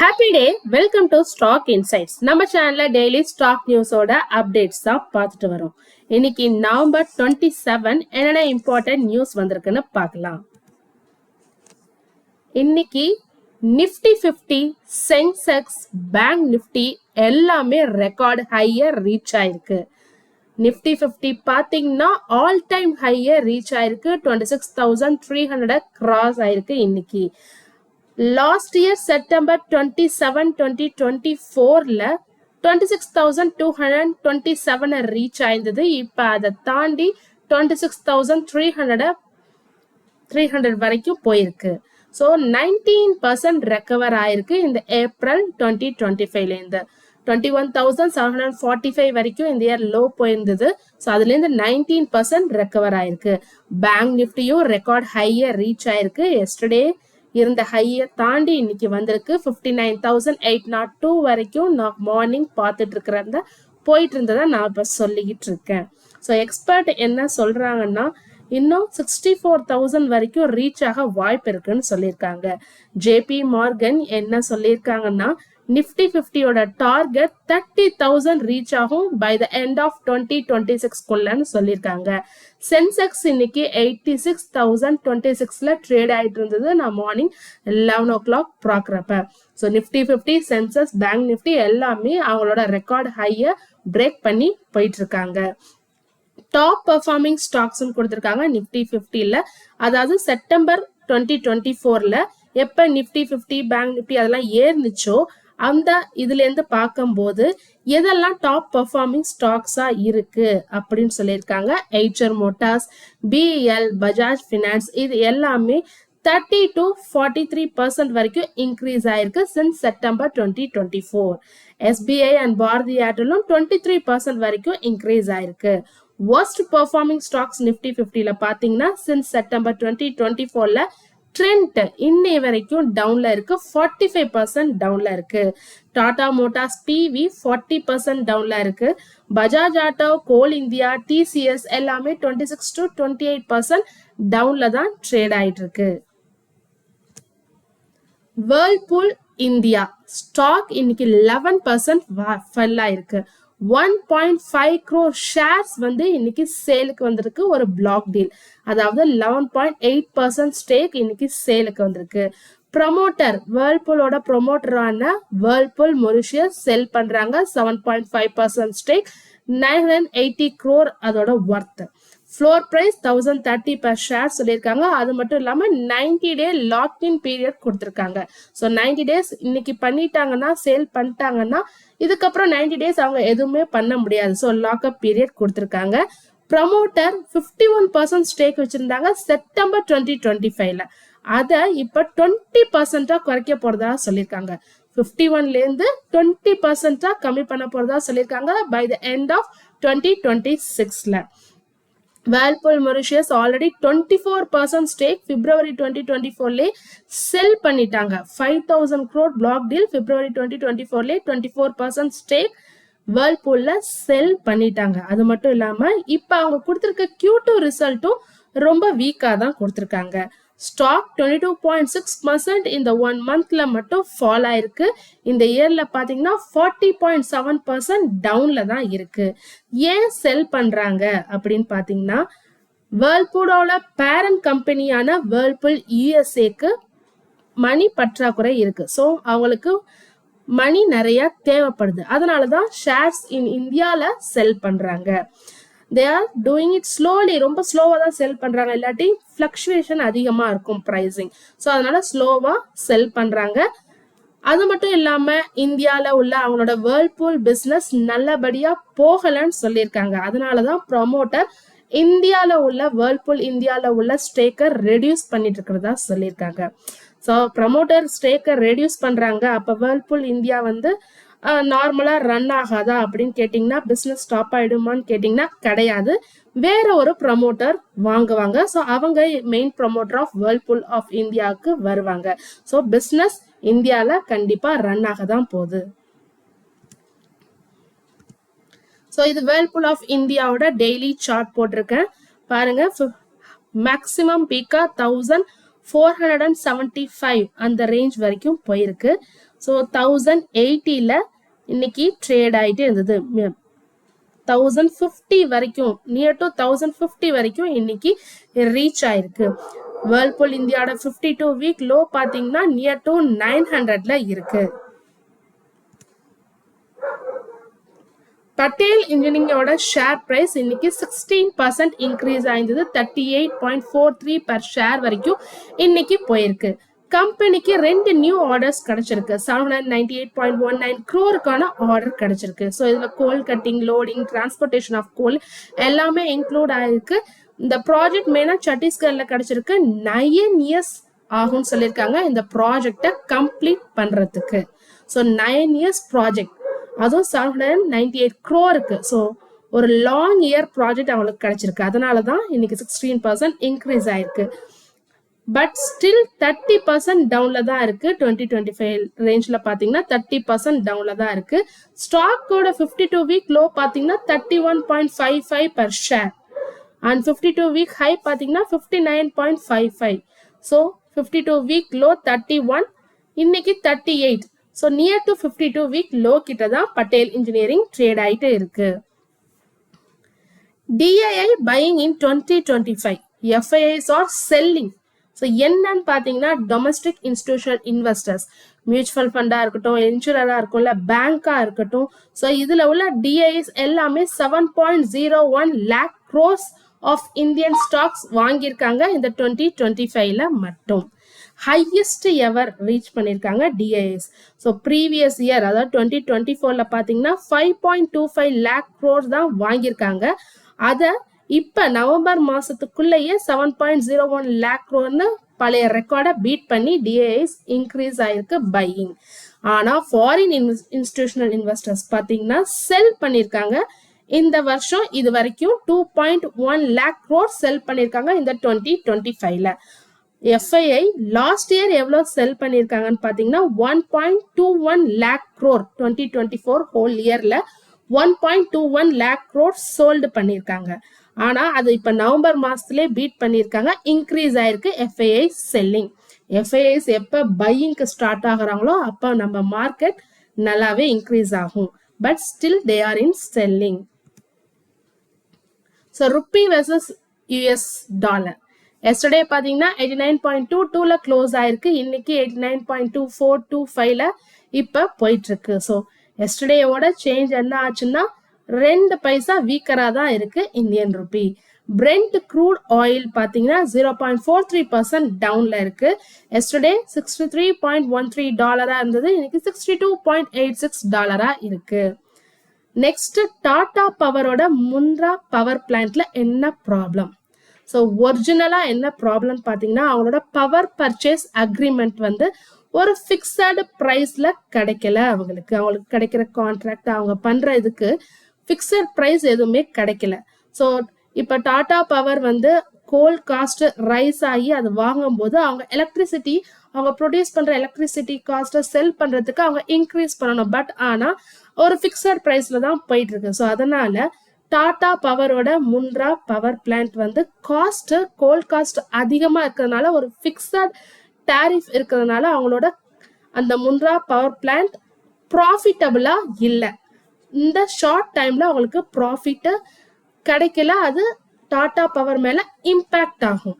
Happy day welcome to stock insights நம்ம சேனல்ல daily stock நியூஸோட updates தான் பார்த்துட்டு வரோம். இன்னைக்கு நவம்பர் டுவெண்ட்டி செவன் என்னென்ன இம்பார்ட்டன்ட் நியூஸ் வந்திருக்குன்னு பார்க்கலாம். இன்னைக்கு Nifty fifty Sensex bank Nifty எல்லாமே ரெக்கார்ட் ஹையர் ரீச் ஆயிருக்கு. நிஃப்டி ஃபிஃப்டி பார்த்தீங்கன்னா ஆல் டைம் ஹையர் ரீச் ஆயிருக்கு. Twenty six thousand three hundred cross ஆயிருக்கு இன்னைக்கு. Last year September twenty seven twenty twenty ஃபோரில் twenty six thousand two hundred twenty செவனை reach ஆயிருந்தது. இப்போ அதை தாண்டி டுவெண்ட்டி சிக்ஸ் தௌசண்ட் த்ரீ ஹண்ட்ரடை த்ரீ ஹண்ட்ரட் வரைக்கும் போயிருக்கு. ஸோ நைன்டீன் பர்சன்ட் ரெக்கவர் ஆயிருக்கு இந்த ஏப்ரல் டுவெண்ட்டி டுவெண்ட்டி ஃபைவ்லேருந்து twenty one thousand seven hundred forty five வரைக்கும் இந்த இயர் லோ போயிருந்தது. ஸோ அதுலேருந்து நைன்டீன் பர்சன்ட் ரெக்கவர் ஆயிருக்கு. பேங்க் நிஃப்டியும் ரெக்கார்ட் ஹையர் ரீச் ஆயிருக்கு. எஸ்டர்டே இருந்த ஹையை தாண்டி இன்னைக்கு வந்திருக்கு. Fifty nine thousand eight naught two வரைக்கும் நான் மார்னிங் பார்த்துட்டு இருக்கிறத போயிட்டு இருந்ததை நான் இப்போ சொல்லிக்கிட்டு இருக்கேன். ஸோ எக்ஸ்பர்ட் என்ன சொல்றாங்கன்னா இன்னும் சிக்ஸ்டி ஃபோர் தௌசண்ட் வரைக்கும் ரீச் ஆக வாய்ப்பு இருக்குன்னு சொல்லியிருக்காங்க. ஜேபி மார்கன் என்ன சொல்லியிருக்காங்கன்னா நிஃப்டி ஃபிஃப்டியோட டார்கெட் தேர்ட்டி தௌசண்ட் ரீச் ஆகும் by the end of twenty twenty சிக்ஸ்க்குள்ளன்னு சொல்லியிருக்காங்க. சென்செக்ஸ் இன்னைக்கு எயிட்டி சிக்ஸ் தௌசண்ட் டுவெண்ட்டி சிக்ஸில் ட்ரேட் ஆகிட்டு இருந்தது. நான் மார்னிங் லெவன் ஓ கிளாக் பார்க்குறப்ப. So Nifty fifty Sensex bank Nifty எல்லாமே அவங்களோட ரெக்கார்ட் ஹையை பிரேக் பண்ணி போயிட்டு இருக்காங்க டாப் பர்ஃபார்மிங் ஸ்டாக்ஸ்னு கொடுத்துருக்காங்க நிஃப்டி ஃபிஃப்டியில் அதாவது செப்டம்பர் டுவெண்ட்டி டுவெண்ட்டி ஃபோரில் எப்போ நிஃப்டி ஃபிஃப்டி பேங்க் நிஃப்டி அதெல்லாம் ஏறுனுச்சோ அந்த இதுலேருந்து பார்க்கும்போது எதெல்லாம் டாப் பர்ஃபார்மிங் ஸ்டாக்ஸாக இருக்குது அப்படின்னு சொல்லியிருக்காங்க. Eicher Motors PL Bajaj finance இது எல்லாமே thirty to forty three percent வரைக்கும் இன்க்ரீஸ் ஆயிருக்கு since September twenty twenty four SBI and Bharti ஏர்டெலும் twenty three percent வரைக்கும் இன்க்ரீஸ் ஆயிருக்கு. ஒர்ஸ்ட் பர்ஃபார்மிங் ஸ்டாக்ஸ் நிஃப்டி ஃபிஃப்டியில் பார்த்தீங்கன்னா சின்ஸ் செப்டம்பர் டுவெண்ட்டி டுவெண்ட்டி ஃபோரில் trend இன்னை வரைக்கும் டவுன்ல இருக்கு. ஃபார்ட்டி ஃபைவ் பர்சன்ட் டவுன்ல இருக்கு. Tata Motors PV forty percent டவுன்ல இருக்கு. Bajaj auto Coal India TCS எல்லாமே twenty six to twenty eight percent டவுன்ல தான் ட்ரேட் ஆயிட்டு இருக்கு. வேர்ல்பூல் இந்தியா ஸ்டாக் இன்னைக்கு லெவன் பர்சன்ட் ஃபெல் ஆயிருக்கு. One point five crore shares வந்து இன்னைக்கு சேலுக்கு வந்திருக்கு ஒரு பிளாக் டீல் அதாவது eleven point eight percent stake இன்னைக்கு சேலுக்கு வந்திருக்கு. ப்ரமோட்டர் வேர்ல்பூலோட ப்ரொமோட்டரான வேர்ல்பூல் மொரிஷியஸ் செல் பண்றாங்க seven point five percent stake nine hundred eighty crore அதோட worth floor price thousand thirty per share சொல்லியிருக்காங்க. அது மட்டும் இல்லாமல் ninety day lock in period கொடுத்துருக்காங்க. ஸோ நைன்டி டேஸ் இன்னைக்கு பண்ணிட்டாங்கன்னா சேல் பண்ணிட்டாங்கன்னா இதுக்கப்புறம் நைன்டி டேஸ் அவங்க எதுவுமே பண்ண முடியாது. ஸோ லாக்அப் பீரியட் கொடுத்துருக்காங்க. Promoter fifty one percent stake வச்சுருந்தாங்க செப்டம்பர் டுவெண்ட்டி டுவெண்ட்டி ஃபைவ்ல அதை இப்போ டுவெண்ட்டி பர்சன்ட்டாக குறைக்க போகிறதா சொல்லியிருக்காங்க. ஃபிஃப்டி ஒன்லேருந்து டுவெண்ட்டி பர்சன்ட்டாக கம்மி பண்ண போகிறதா சொல்லியிருக்காங்க by the end of twenty twenty சிக்ஸில் Whirlpool Mauritius already twenty four percent stake February twenty twenty ஃபோர்லேயே sell பண்ணிட்டாங்க. Five thousand crore block deal February twenty twenty ஃபோர்லேயே twenty four percent stake வேர்ல்பூல்ல sell பண்ணிட்டாங்க. அது மட்டும் இல்லாமல் இப்போ அவங்க கொடுத்துருக்க கியூ டூ ரிசல்ட்டும் ரொம்ப வீக்காக தான் கொடுத்துருக்காங்க. Stock twenty two point six percent இந்த ஒன் மந்த்ல மட்டும் ஃபால் ஆயிருக்கு. இந்த இயர்ல பாத்தீங்கன்னா ஃபார்ட்டி பாயிண்ட் செவன் பர்சன்ட் டவுன்ல தான் இருக்கு. ஏன் செல் பண்றாங்க அப்படின்னு பாத்தீங்கன்னா வேர்ல்பூலோட பேரண்ட் கம்பெனியான வேர்ல்பூல் யூஎஸ்ஏக்கு மணி பற்றாக்குறை இருக்கு. ஸோ அவங்களுக்கு மணி நிறைய தேவைப்படுது. அதனால தான் ஷேர்ஸ் இன் இந்தியாவில் செல் பண்றாங்க. They are doing it slowly ரொம்ப ஸ்லோவாக தான் செல் பண்ணுறாங்க இல்லாட்டி ஃப்ளக்சுவேஷன் அதிகமாக இருக்கும் ப்ரைஸிங் ஸோ அதனால ஸ்லோவாக செல் பண்ணுறாங்க அது மட்டும் இல்லாமல் இந்தியாவில் உள்ள அவங்களோட வேர்ல்பூல் பிஸ்னஸ் நல்லபடியாக போகலைன்னு சொல்லியிருக்காங்க. அதனால தான் ப்ரொமோட்டர் இந்தியாவில் உள்ள வேர்ல்பூல் இந்தியாவில் உள்ள ஸ்டேக்கர் ரெடியூஸ் பண்ணிட்டு இருக்கிறதா சொல்லியிருக்காங்க. ஸோ ப்ரமோட்டர் ஸ்டேக்கர் ரெடியூஸ் பண்ணுறாங்க அப்போ வேர்ல்பூல் இந்தியா வந்து நார்மலாக ரன் ஆகாதா அப்படின்னு கேட்டிங்கன்னா பிஸ்னஸ் ஸ்டாப் ஆகிடுமான்னு கேட்டிங்கன்னா கிடையாது. வேற ஒரு ப்ரமோட்டர் வாங்குவாங்க. ஸோ அவங்க main promoter of Whirlpool of இந்தியாவுக்கு வருவாங்க. ஸோ பிஸ்னஸ் இந்தியாவில் கண்டிப்பாக ரன் ஆக தான் போகுது. ஸோ இது வேர்ல்பூல் ஆஃப் இந்தியாவோட டெய்லி சார்ட் போட்டிருக்கேன். பாருங்க maximum பீக்கா thousand four hundred and seventy five அந்த ரேஞ்ச் வரைக்கும் போயிருக்கு. ஸோ தௌசண்ட் எயிட்டியில் இன்னைக்கு ட்ரேட் ஆகிட்டே இருந்தது. தௌசண்ட் ஃபிஃப்டி வரைக்கும் நியர் டு தௌசண்ட் ஃபிஃப்டி வரைக்கும் இன்னைக்கு ரீச் ஆயிருக்கு. வேர்ல்பூல் இந்தியாவோட ஃபிஃப்டி டூ வீக் லோ பார்த்தீங்கன்னா நியர் டு நைன் ஹண்ட்ரட்ல இருக்கு. பட்டேல் இன்ஜினியரிங்கோட ஷேர் பிரைஸ் இன்னைக்கு sixteen percent increase ஆயிருந்தது. Thirty eight point four three per share வரைக்கும் இன்னைக்கு போயிருக்கு. கம்பெனிக்கு ரெண்டு நியூ ஆர்டர்ஸ் கிடைச்சிருக்கு. Seven hundred ninety eight point one nine க்ரோருக்கான order கிடைச்சிருக்கு. ஸோ இதில் coal cutting loading transportation of coal எல்லாமே இன்க்ளூட் ஆயிருக்கு. இந்த ப்ராஜெக்ட் மெயினாக சத்தீஸ்கரில் கிடைச்சிருக்கு. நயன் இயர்ஸ் ஆகும்னு சொல்லியிருக்காங்க. இந்த ப்ராஜெக்டை கம்ப்ளீட் பண்ணுறதுக்கு ஸோ நயன் இயர்ஸ் ப்ராஜெக்ட் அதுவும் செவன் ஹண்ட்ரட் நைன்டி எயிட் க்ரோருக்கு ஸோ ஒரு லாங் இயர் ப்ராஜெக்ட் அவங்களுக்கு கிடைச்சிருக்கு. அதனால தான் இன்னைக்கு சிக்ஸ்டீன் பர்சன்ட் இன்க்ரீஸ் ஆயிருக்கு. பட் ஸ்டில் தேர்ட்டி பர்சன்ட் டவுன்ல தான் இருக்கு டுவெண்ட்டி டுவெண்ட்டி ஃபைவ் ரேஞ்சில் பார்த்தீங்கன்னா தேர்ட்டி பர்சன்ட் டவுன்ல தான் இருக்கு. ஸ்டாக்கோட ஃபிஃப்டி டூ வீக் லோ பார்த்தீங்கன்னா thirty one point five five per share and fifty two week high பார்த்தீங்கன்னா fifty nine point five five so fifty two week low thirty one இன்னைக்கு thirty eight so near to fifty two week low கிட்ட தான் Patel engineering trade ஆகிட்டு இருக்கு. DII buying in twenty twenty five FIIs are selling so என்னன்னு பார்த்தீங்கன்னா domestic institutional investors mutual ஃபண்டாக இருக்கட்டும் இன்சூரராக இருக்கும்ல பேங்காக இருக்கட்டும். ஸோ இதில் உள்ள டிஐஎஸ் எல்லாமே seven point zero one lakh crores of Indian stocks வாங்கியிருக்காங்க இந்த டுவெண்ட்டி டுவெண்ட்டி ஃபைவ்ல மட்டும். ஹையஸ்ட் எவர் ரீச் பண்ணியிருக்காங்க டிஐஎஸ் ஸோ ப்ரீவியஸ் இயர் அதாவது டுவெண்ட்டி டுவெண்ட்டி ஃபோரில் பார்த்தீங்கன்னா five point two five lakh crores தான் வாங்கியிருக்காங்க. அதை இப்போ November மாதத்துக்குள்ளேயே seven point zero one lakh க்ரோன்னு பழைய ரெக்கார்டை பீட் பண்ணி டிஏஐஸ் இன்க்ரீஸ் ஆயிருக்கு பையிங் ஆனால் ஃபாரின் இன்ஸ்டிடியூஷனல் இன்வெஸ்டர்ஸ் பார்த்தீங்கன்னா செல் பண்ணியிருக்காங்க இந்த வருஷம் இது வரைக்கும் two point one lakh crore sell பண்ணியிருக்காங்க இந்த டுவெண்ட்டி டுவெண்ட்டி ஃபைவ்ல எஃப்ஐஐ லாஸ்ட் இயர் எவ்வளோ செல் பண்ணியிருக்காங்கன்னு பார்த்தீங்கன்னா one point two one lakh crore twenty twenty four whole இயரில் one point two one lakh crore sold பண்ணியிருக்காங்க. ஆனால் அது இப்போ நவம்பர் மாதத்துலேயே பீட் பண்ணியிருக்காங்க. இன்க்ரீஸ் ஆயிருக்கு எஃப்ஐஐ செல்லிங் எஃப்ஐஐஸ் எப்போ பையிங்க்கு ஸ்டார்ட் ஆகுறாங்களோ அப்போ நம்ம மார்க்கெட் நல்லாவே இன்க்ரீஸ் ஆகும். But still they are in selling so rupee versus US dollar yesterday பார்த்தீங்கன்னா எயிட்டி நைன் பாயிண்ட் டூ டூவில் க்ளோஸ் ஆயிருக்கு. இன்னைக்கு eighty nine point two four two ஃபைவ்ல இப்போ போயிட்டுருக்கு ஸோ எஸ்டர்டேயோட சேஞ்ச் என்ன ஆச்சுன்னா ரெண்டு பைசா வீக்கராக தான் இருக்கு Indian rupee Brent crude oil பார்த்தீங்கன்னா zero point four three percent டவுன்ல இருக்கு. Yesterday sixty three point one three டாலராக இருந்தது. இன்னைக்கு sixty two point eight six டாலராக இருக்கு. நெக்ஸ்ட் டாடா பவரோட முந்த்ரா பவர் பிளான்ட்ல என்ன ப்ராப்ளம் ஸோ ஒரிஜினலாக என்ன ப்ராப்ளம் பார்த்தீங்கன்னா அவங்களோட பவர் பர்ச்சேஸ் அக்ரிமெண்ட் வந்து ஒரு ஃபிக்ஸடு ப்ரைஸில் கிடைக்கல அவங்களுக்கு. அவங்களுக்கு கிடைக்கிற கான்ட்ராக்ட் அவங்க பண்ணுற இதுக்கு ஃபிக்ஸட் ப்ரைஸ் எதுவுமே கிடைக்கல. ஸோ இப்போ டாடா பவர் வந்து கோல் காஸ்ட் ரைஸ் ஆகி அது வாங்கும்போது அவங்க எலக்ட்ரிசிட்டி அவங்க ப்ரொடியூஸ் பண்ணுற எலக்ட்ரிசிட்டி காஸ்ட்டை செல் பண்ணுறதுக்கு அவங்க இன்க்ரீஸ் பண்ணணும். பட் ஆனால் ஒரு ஃபிக்ஸட் ப்ரைஸில் தான் போயிட்டு இருக்கு ஸோ அதனால டாடா பவரோட முன்ரா பவர் பிளான்ட் வந்து காஸ்ட் கோல் காஸ்ட் அதிகமாக இருக்கிறதுனால ஒரு ஃபிக்ஸட் டேரிஃப் இருக்கிறதுனால அவங்களோட அந்த முந்த்ரா பவர் பிளான்ட் ப்ராஃபிட்டபிளாக இல்லை. இந்த ஷார்ட் டைமில் அவங்களுக்கு ப்ராஃபிட்டு கிடைக்கல அது டாடா பவர் மேலே இம்பேக்ட் ஆகும்.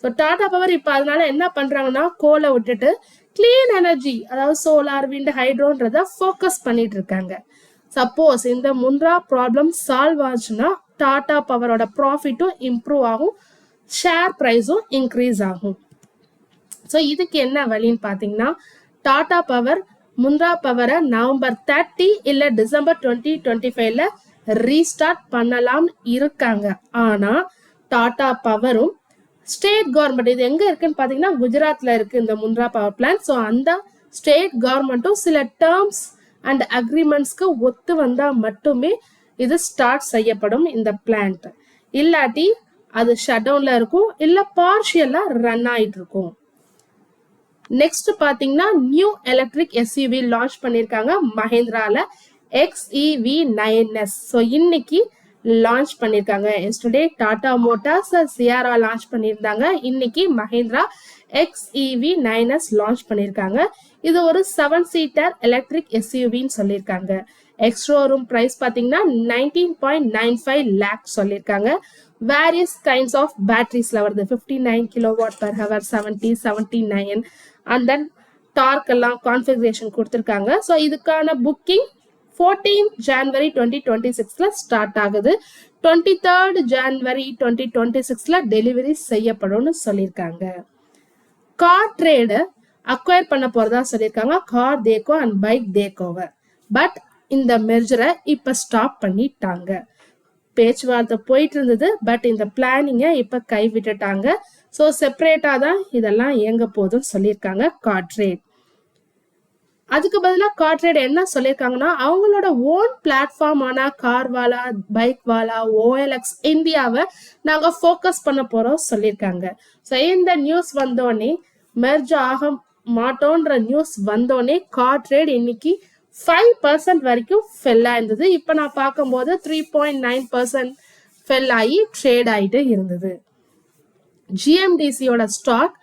ஸோ டாடா பவர் இப்போ அதனால என்ன பண்ணுறாங்கன்னா கோலை விட்டுட்டு க்ளீன் எனர்ஜி அதாவது சோலார் விண்ட் ஹைட்ரோன்றத ஃபோக்கஸ் பண்ணிட்டு இருக்காங்க. சப்போஸ் இந்த முந்த்ரா ப்ராப்ளம் சால்வ் ஆச்சுன்னா டாடா பவரோட ப்ராஃபிட்டும் இம்ப்ரூவ் ஆகும் ஷேர் ப்ரைஸும் இன்க்ரீஸ் ஆகும். ஸோ இதுக்கு என்ன வழின்னு பார்த்தீங்கன்னா டாடா பவர் முந்த்ரா பவரை நவம்பர் தேர்ட்டி இல்லை டிசம்பர் டுவெண்ட்டி டுவெண்ட்டி ஃபைவ்ல ரீஸ்டார்ட் பண்ணலாம்னு இருக்காங்க. ஆனால் டாடா பவரும் ஸ்டேட் கவர்மெண்ட் இது எங்கே இருக்குன்னு பார்த்தீங்கன்னா குஜராத்தில் இருக்குது இந்த முந்த்ரா பவர் பிளான் ஸோ அந்த ஸ்டேட் கவர்மெண்ட்டும் சில டேர்ம்ஸ் அண்ட் அக்ரிமெண்ட்ஸ்க்கு ஒத்து வந்தால் மட்டுமே இது ஸ்டார்ட் செய்யப்படும் இந்த பிளான்ட் இல்லாட்டி அது ஷட் இருக்கும் இல்லை பார்ஷியலாக ரன் ஆகிட்டு இருக்கும். நெக்ஸ்ட் பாத்தீங்கன்னா நியூ எலக்ட்ரிக் எஸ்யூவி லான்ச் பண்ணிருக்காங்க மஹேந்திரால எக்ஸ்இவி நைன் எஸ் ஸோ இன்னைக்கு லான்ச் பண்ணியிருக்காங்க yesterday Tata motors Sierra launch பண்ணியிருந்தாங்க. இன்னைக்கு Mahindra XEV nine S launch பண்ணியிருக்காங்க இது ஒரு செவன் சீட்டர் எலக்ட்ரிக் எஸ்யூவின்னு சொல்லியிருக்காங்க எக்ஸ்ட்ரோ ரூம் ப்ரைஸ் பார்த்தீங்கன்னா nineteen point nine five lakh சொல்லியிருக்காங்க வேரியஸ் கைண்ட்ஸ் ஆஃப் பேட்டரிஸ்ல வருது fifty nine kilo watt per hour seventy seventy nine and then torque எல்லாம் கான்ஃபிகரேஷன் கொடுத்துருக்காங்க. ஸோ இதுக்கான booking fourteen January twenty twenty சிக்ஸில் ஸ்டார்ட் ஆகுது. Twenty third January twenty twenty சிக்ஸில் delivery செய்யப்படும்னு சொல்லியிருக்காங்க. கார் ட்ரேடு அக்வயர் பண்ண போகிறதா சொல்லியிருக்காங்க. கார் தேக்கோ அண்ட் பைக் தேக்கோவை பட் இந்த மெர்ஜரை இப்போ ஸ்டாப் பண்ணிட்டாங்க. பேச்சுவார்த்தை போயிட்டு இருந்தது பட் இந்த பிளானிங்கை இப்போ கைவிட்டுட்டாங்க. ஸோ செப்பரேட்டாக தான் இதெல்லாம் இயங்க போகுதுன்னு சொல்லியிருக்காங்க கார்ட்ரேட் அதுக்கு பதிலாக கார்ட்ரேட் என்ன சொல்லியிருக்காங்கன்னா அவங்களோட ஓன் பிளாட்ஃபார்மான கார்வாலா பைக் வாலா ஓஎல்எக்ஸ் இந்தியாவை நாங்கள் ஃபோக்கஸ் பண்ண போகிறோம் சொல்லியிருக்காங்க. ஸோ இந்த நியூஸ் வந்தோடனே மெர்ஜ் ஆக மாட்டோன்ற நியூஸ் வந்தோடனே கார்ட்ரேட் இன்னைக்கு ஃபைவ் பர்சன்ட் வரைக்கும் ஃபெல் ஆயிருந்தது. இப்போ நான் பார்க்கும்போது three point nine percent fell ஆகி ட்ரேட் ஆகிட்டு இருந்தது. ஜிஎம்டிசியோட ஸ்டாக்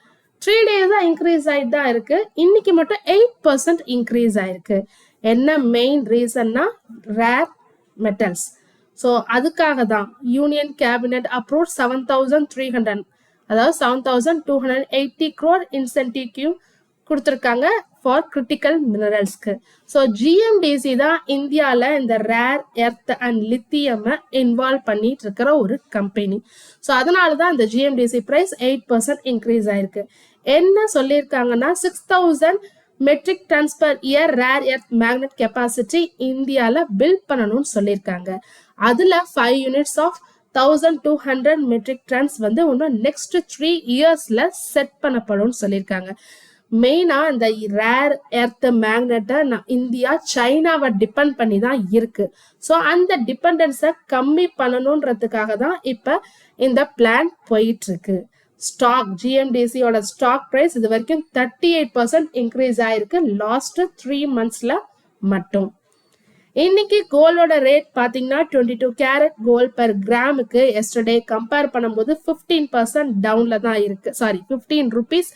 த்ரீ டேஸாக இன்க்ரீஸ் ஆகிட்டு தான் இருக்கு. இன்னைக்கு மட்டும் எயிட் பர்சன்ட் இன்க்ரீஸ் ஆயிருக்கு. என்ன மெயின் ரீசன்னா ரேர் மெட்டல்ஸ் ஸோ அதுக்காக தான் union cabinet approve seven thousand three hundred அதாவது seven thousand two hundred eighty crore incentive கொடுத்துருக்காங்க ஃபார் கிரிட்டிக்கல் மினரல்ஸ்க்கு ஸோ ஜிஎம்டிசி தான் இந்தியாவில் இந்த ரேர் எர்த் அண்ட் லித்தியம்மை இன்வால்வ் பண்ணிட்டு இருக்கிற ஒரு கம்பெனி ஸோ அதனால தான் இந்த GMDC price eight percent increase ஆயிருக்கு. என்ன சொல்லியிருக்காங்கன்னா six thousand metric tons per year rare earth magnet capacity இந்தியாவில் பில்ட் பண்ணணும்னு சொல்லியிருக்காங்க. அதில் five units of thousand two hundred metric tons வந்து இன்னும் நெக்ஸ்ட் த்ரீ இயர்ஸில் செட் பண்ணப்படும் சொல்லியிருக்காங்க. மெயினாக இந்த ரேர் எர்த் மேக்னெட்டை இந்தியா சைனாவை டிபெண்ட் பண்ணி தான் இருக்குது ஸோ அந்த டிபெண்டன்ஸை கம்மி பண்ணணுன்றதுக்காக தான் இப்போ இந்த பிளான் போயிட்டுருக்கு ஸ்டாக் ஜிஎம்டிசியோட ஸ்டாக் ப்ரைஸ் இது வரைக்கும் தேர்ட்டி எயிட் பர்சன்ட் இன்க்ரீஸ் ஆயிருக்கு லாஸ்ட் த்ரீ மந்த்ஸில் மட்டும். இன்னைக்கு கோல்டோட ரேட் பார்த்தீங்கன்னா twenty two carat gold per கிராமுக்கு எஸ்டர்டே கம்பேர் பண்ணும்போது ஃபிஃப்டீன் பர்சன்ட் டவுன்ல தான் இருக்கு. சாரி ஃபிஃப்டீன் ருபீஸ்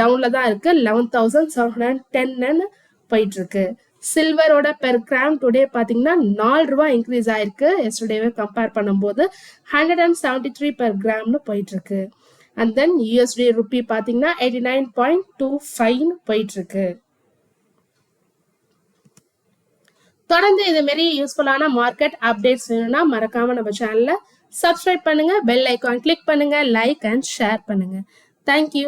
டவுன்ல தான் இருக்கு. லெவன் தௌசண்ட் செவன் ஹண்ட்ரட் டென்னு போயிட்டு இருக்கு. சில்வரோட பெர் கிராம் டுடே பார்த்தீங்கன்னா நாலு ரூபா இன்க்ரீஸ் ஆயிருக்கு. எஸ்டர்டேவே கம்பேர் பண்ணும்போது hundred and seventy three per கிராம்னு போயிட்டு இருக்கு. அண்ட் தென் யூஎஸ்டி ருப்பி பார்த்தீங்கன்னா எயிட்டி நைன் பாயிண்ட் டூ ஃபைவ்னு போயிட்டு இருக்கு. தொடர்ந்து இது மாரி யூஸ்ஃபுல்லான மார்க்கெட் அப்டேட்ஸ் வேணும்னா மறக்காம நம்ம சேனலை சப்ஸ்கிரைப் பண்ணுங்க பெல் ஐக்கான் கிளிக் பண்ணுங்க லைக் அண்ட் ஷேர் பண்ணுங்க. Thank you